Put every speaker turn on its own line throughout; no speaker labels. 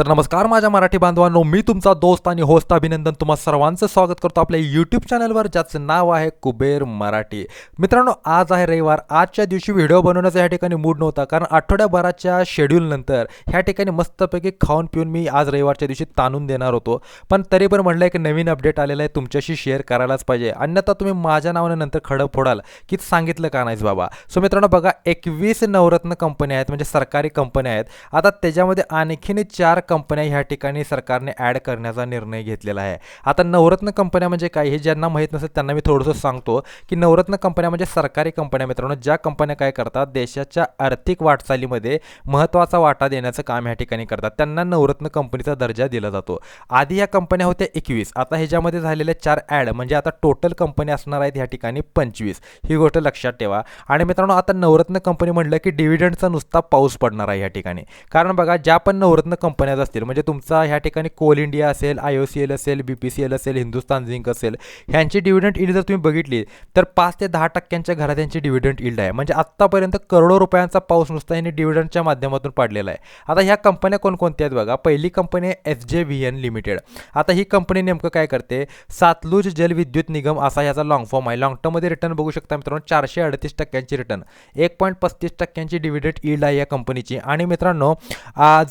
तर नमस्कार माझ्या मराठी बांधवांनो मी तुमचा दोस्त आणि होस्ट अभिनंदन तुम्हा सर्वांचं स्वागत करतो आपल्या यूट्यूब चॅनलवर ज्याचं नाव आहे कुबेर मराठी. मित्रांनो आज आहे रविवार. आजच्या दिवशी व्हिडिओ बनवण्याचा या ठिकाणी मूड नव्हता कारण आठवड्याभराच्या शेड्यूलनंतर ह्या ठिकाणी मस्तपैकी खाऊन पिऊन मी आज रविवारच्या दिवशी ताणून देणार होतो. पण तरी पण म्हटलं एक नवीन अपडेट आलेला आहे तुमच्याशी शेअर करायलाच पाहिजे. अन्यथा तुम्ही माझ्या नावाने नंतर खडं फोडाल की सांगितलं का नाहीस बाबा? सो मित्रांनो बघा एकवीस नवरत्न कंपन्या आहेत म्हणजे सरकारी कंपन्या आहेत. आता त्याच्यामध्ये आणखीन चार कंपन्या ह्या ठिकाणी सरकारने ॲड करण्याचा निर्णय घेतलेला आहे. आता नवरत्न कंपन्या म्हणजे काय हे ज्यांना माहीत नसेल त्यांना मी थोडंसं सांगतो की नवरत्न कंपन्या म्हणजे सरकारी कंपन्या मित्रांनो ज्या कंपन्या काय करतात देशाच्या आर्थिक वाटचालीमध्ये महत्त्वाचा वाटा देण्याचं काम ह्या ठिकाणी करतात. त्यांना नवरत्न कंपनीचा दर्जा दिला जातो. आधी या कंपन्या होत्या एकवीस आता ह्याच्यामध्ये झालेल्या चार ॲड म्हणजे आता टोटल कंपनी असणार आहेत ह्या ठिकाणी पंचवीस. ही गोष्ट लक्षात ठेवा. आणि मित्रांनो आता नवरत्न कंपनी म्हटलं की डिव्हिडंडचा नुसता पाऊस पडणार आहे ह्या ठिकाणी. कारण बघा ज्या पण नवरत्न कंपन्या असतील. म्हणजे तुमचा ह्या ठिकाणी कोल इंडिया असेल आय ओ सी एल असेल बी पी सी एल असेल हिंदुस्तान झिंक असेल ह्यांची डिव्हिडंट इल्ड जर तुम्ही बघितली तर पाच ते दहा टक्क्यांच्या घरात यांची डिव्हिडंट इल्ड आहे. म्हणजे आत्तापर्यंत करोडो रुपयांचा पाऊस नुसता यांनी डिव्हिडंटच्या माध्यमातून पडलेला आहे. आता ह्या कंपन्या कोणकोणत्या आहेत बघा. पहिली कंपनी आहे एस जे व्ही एन लिमिटेड आता ही कंपनी नेमकं काय करते? सातलूज जलविद्युत निगम असा ह्याचा लॉंग फॉर्म आहे. लॉंग टर्ममध्ये रिटर्न बघू शकता मित्रांनो चारशे अडतीस टक्क्यांची रिटर्न एक पॉईंट पस्तीस टक्क्यांची डिव्हिडंट इल्ड आहे या कंपनीची आणि मित्रांनो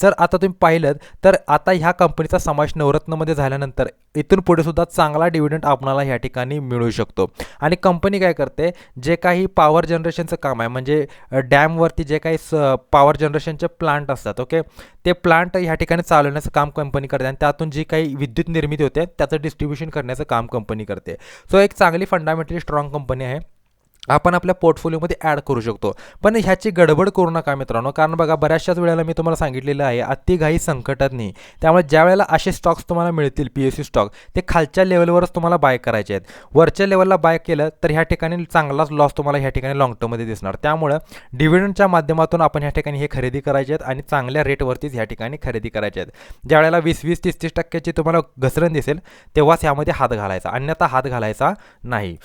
जर आता तुम्ही पाहिलं तर आता ह्या कंपनीचा समावेश नवरत्नमध्ये झाल्यानंतर इथून पुढे सुद्धा चांगला डिव्हिडंड आपणाला ह्या ठिकाणी मिळू शकतो. आणि कंपनी काय करते? जे काही पॉवर जनरेशनचं काम आहे म्हणजे डॅमवरती जे काही स पॉवर जनरेशनचे प्लांट असतात ओके ते प्लांट ह्या ठिकाणी चालवण्याचं काम कंपनी करते आणि त्यातून जी काही विद्युत निर्मिती होते त्याचं डिस्ट्रीब्युशन करण्याचं काम कंपनी करते. सो एक चांगली फंडामेंटली स्ट्रॉंग कंपनी आहे. आपण आपल्या पोर्टफोलिओमध्ये ॲड करू शकतो. पण ह्याची गडबड करू नका मित्रांनो. कारण बघा बऱ्याचशाच वेळेला मी तुम्हाला सांगितलेलं आहे अतिघाई संकटात नाही. त्यामुळे ज्या वेळेला असे स्टॉक्स तुम्हाला मिळतील पी एस सी स्टॉक ते खालच्या लेवलवरच तुम्हाला बाय करायचे आहेत. वरच्या लेवलला बाय केलं तर ह्या ठिकाणी चांगलाच लॉस तुम्हाला ह्या ठिकाणी लॉंग टर्ममध्ये दिसणार. त्यामुळं डिव्हिडंडच्या माध्यमातून आपण ह्या ठिकाणी हे खरेदी करायचे आहेत आणि चांगल्या रेटवरतीच ह्या ठिकाणी खरेदी करायचे आहेत. ज्या वेळेला वीस वीस तीस तीस टक्क्याची तुम्हाला घसरण दिसेल तेव्हाच ह्यामध्ये हात घालायचा. अन्यथा हात घालायचा नाही.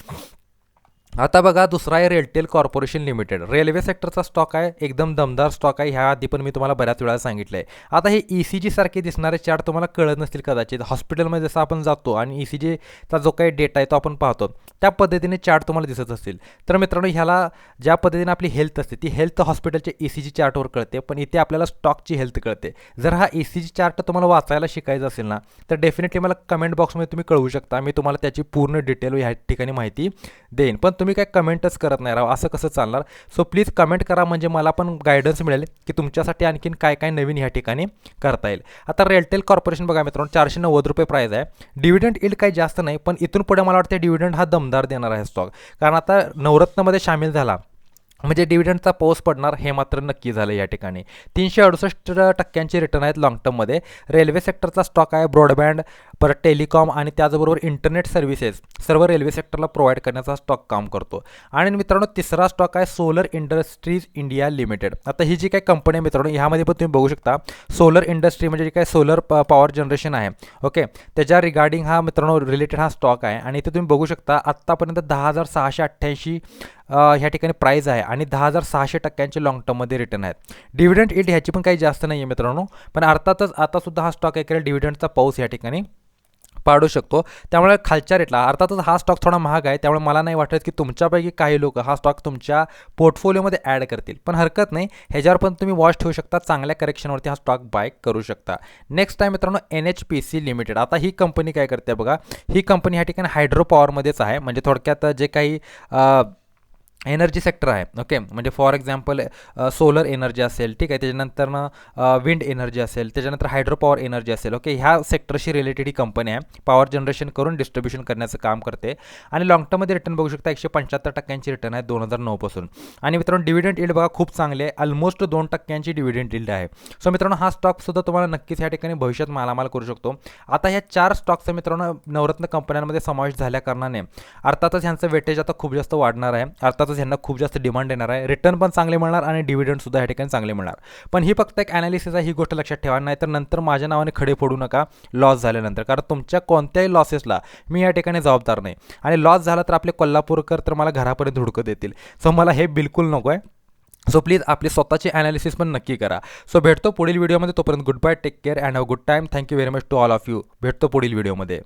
आता बघा दुसरा आहे रेलटेल कॉर्पोरेशन लिमिटेड रेल्वे सेक्टरचा स्टॉक आहे एकदम दमदार स्टॉक आहे. ह्या आधी पण मी तुम्हाला बऱ्याच वेळा सांगितलं आहे आता हे ई सी जी सारखे दिसणारे चार्ट तुम्हाला कळत नसतील कदाचित. हॉस्पिटलमध्ये जसं आपण जातो आणि ई सी जीचा जो काही डेटा आहे तो आपण पाहतो त्या पद्धतीने चार्ट तुम्हाला दिसत असतील. तर मित्रांनो ह्याला ज्या पद्धतीने आपली हेल्थ असते ती हेल्थ हॉस्पिटलच्या ई सी जी चार्टवर कळते पण इथे आपल्याला स्टॉकची हेल्थ कळते. जर हा ई सी जी चार्ट तुम्हाला वाचायला शिकायचा असेल ना तर डेफिनेटली मला कमेंट बॉक्समध्ये तुम्ही कळवू शकता. मी तुम्हाला त्याची पूर्ण डिटेल ह्या ठिकाणी माहिती देईन. पण तुम्ही काय कमेंटच करत नाही राहा असं कसं चालणार? सो प्लीज कमेंट करा म्हणजे मला पण गायडन्स मिळेल की तुमच्यासाठी आणखीन काय काय नवीन ह्या ठिकाणी करता येईल. आता रेलटेल कॉर्पोरेशन बघा मित्रांनो चारशे नव्वद रुपये प्राईज आहे. डिव्हिडंड इल्ड काही जास्त नाही पण इथून पुढे मला वाटतं डिव्हिडंड हा दमदार देणार आहे स्टॉक कारण आता नवरत्नमध्ये सामील झाला. म्हणजे डिव्हिडंडचा पाऊस पडणार हे मात्र नक्की झालं या ठिकाणी. तीनशे अडुसष्ट टक्क्यांचे रिटर्न आहेत लाँग टर्ममध्ये रेल्वे सेक्टरचा स्टॉक आहे ब्रॉडबँड परत टेलिकॉम आणि त्याचबरोबर इंटरनेट सर्व्हिसेस सर्व रेल्वे सेक्टरला प्रोव्हाइड करण्याचा स्टॉक काम करतो. आणि मित्रांनो तिसरा स्टॉक आहे सोलर इंडस्ट्रीज इंडिया लिमिटेड आता ही जी काही कंपनी आहे मित्रांनो ह्यामध्ये पण तुम्ही बघू शकता. सोलर इंडस्ट्री म्हणजे जे काही सोलर पॉवर जनरेशन आहे. ओके त्याच्या रिगार्डिंग हा मित्रांनो रिलेटेड हा स्टॉक आहे. आणि इथे तुम्ही बघू शकता आत्तापर्यंत दहा हजार सहाशे अठ्ठ्याऐंशी ह्या ठिकाणी प्राईज आहे आणि दहा हजार सहाशे टक्क्यांचे लाँग टर्ममध्ये रिटर्न आहेत. डिव्हिडंड इल्ड ह्याची पण काही जास्त नाही आहे मित्रांनो पण अर्थातच आतासुद्धा हा स्टॉक आहे डिव्हिडंडचा पाऊस या ठिकाणी पाडू शकतो. त्यामुळे खालच्या रेटला अर्थातच हा स्टॉक थोडा महाग आहे त्यामुळे मला नाही वाटत की तुमच्यापैकी काही लोक हा स्टॉक तुमच्या पोर्टफोलिओमध्ये ॲड करतील. पण हरकत नाही ह्याच्यावर पण तुम्ही वॉच ठेवू शकता चांगल्या करेक्शनवरती हा स्टॉक बाय करू शकता. नेक्स्ट टाईम मित्रांनो N H P C limited आता ही कंपनी काय करते बघा ही कंपनी ह्या ठिकाणी हायड्रो पॉवरमध्येच आहे म्हणजे थोडक्यात जे काही एनर्जी सेक्टर आहे ओके? म्हणजे फॉर एक्झाम्पल सोलर एनर्जी असेल ठीक आहे? त्याच्यानंतर विंड एनर्जी असेल त्याच्यानंतर हायड्रो पॉवर एनर्जी असेल ओके? ह्या सेक्टरशी रिलेटेड ही कंपनी आहे. पॉवर जनरेशन करून डिस्ट्रीब्युशन करण्याचं काम करते. आणि लॉंग टर्ममध्ये रिटर्न बघू शकता एकशे पंच्याहत्तर टक्क्यांची रिटर्न आहे दोन हजार नऊपासून आणि मित्रांनो डिव्हिडंड इल्ड बघा खूप चांगले आहे. ऑलमोस्ट दोन टक्क्यांची डिव्हिडंड इल्ड आहे. सो मित्रांनो हा स्टॉकसुद्धा तुम्हाला नक्कीच या ठिकाणी भविष्यात मालामाल करू शकतो. आता ह्या चार स्टॉकचा मित्रांनो नवरत्न कंपन्यांमध्ये समावेश झाल्या कारणाने अर्थातच ह्यांचं वेटेज आता खूप जास्त वाढणार आहे. अर्थातच यांना खूप जास्त डिमांड येणार आहे. रिटर्न पण चांगले मिळणार आणि डिव्हिडंडसुद्धा या ठिकाणी चांगले मिळणार. पण ही फक्त एक ॲनालिसिस आहे ही गोष्ट लक्षात ठेवा. नाही तर नंतर माझ्या नावाने खडे फोडू नका लॉस झाल्यानंतर. कारण तुमच्या कोणत्याही लॉसेसला मी या ठिकाणी जबाबदार नाही. आणि लॉस झाला तर आपले कोल्हापूरकर तर मला घरापर्यंत धुडकं देतील सो मला हे बिलकुल नको आहे. सो प्लीज आपली स्वतःची ॲनालिसिस पण नक्की करा. सो भेटतो पुढील व्हिडिओमध्ये तोपर्यंत good bye take care and have good time thank you very much to all of you भेटतो पुढील व्हिडिओमध्ये